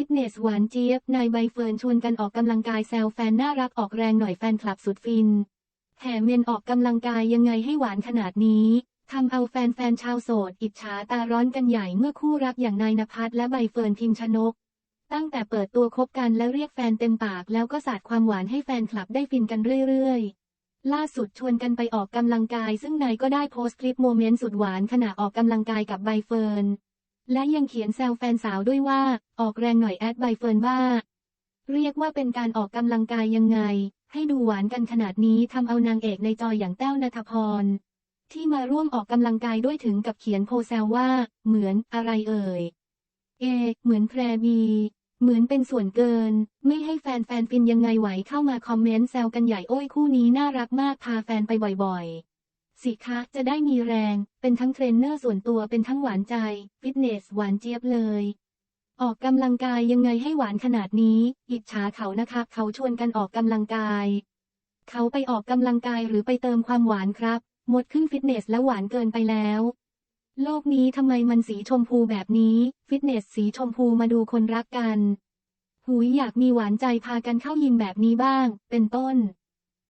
ฟิตเนสหวานเจี๊ยบ นายใบเฟิร์นชวนกันออกกำลังกายแซวแฟนน่ารักออกแรงหน่อยแฟนคลับสุดฟินแถมเมนออกกำลังกายยังไงให้หวานขนาดนี้ทำเอาแฟนๆชาวโสด อิจฉาตาร้อนกันใหญ่เมื่อคู่รักอย่างนายนภัสและใบเฟิร์นพิมชนก ตั้งแต่เปิดตัวคบกันและเรียกแฟนเต็มปากแล้วก็สาดความหวานให้แฟนคลับได้ฟินกันเรื่อยๆ ล่าสุดชวนกันไปออกกำลังกาย ซึ่งนายก็ได้โพสต์คลิปโมเมนต์สุดหวานขณะออกกำลังกายกับใบเฟิร์น และยังเขียนแซวแฟนสาวด้วยว่า ออกแรงหน่อยแอดใบเฟิร์นว่าเรียกว่าเป็นการออกกำลังกายยังไง ให้ดูหวานกันขนาดนี้ทำเอานางเอกในจออย่างแต้วนัทพร ที่มาร่วมออกกำลังกายด้วยถึงกับเขียนโพแซวว่า เหมือนอะไรเอ่ย เอ เหมือนแพรบีเหมือนเป็นส่วนเกิน ไม่ให้แฟนแฟนฟินยังไงไหวเข้ามาคอมเมนต์แซวกันใหญ่โอ้ยคู่นี้น่ารักมากพาแฟนไปบ่อยๆ สิคะจะได้มีแรง เป็นทั้งเทรนเนอร์ส่วนตัวเป็นทั้งหวานใจ ฟิตเนสหวานเจี๊ยบเลย ออกกำลังกายยังไงให้หวานขนาดนี้ อิจฉาเขานะคะ เขาชวนกันออกกำลังกาย เขาไปออกกำลังกายหรือไปเติมความหวานครับหมดขึ้นฟิตเนสแล้วหวานเกินไปแล้ว โลกนี้ทำไมมันสีชมพูแบบนี้ ฟิตเนสสีชมพูมาดูคนรักกันหุยอยากมีหวานใจพากันเข้ายิมแบบนี้บ้าง เป็นต้น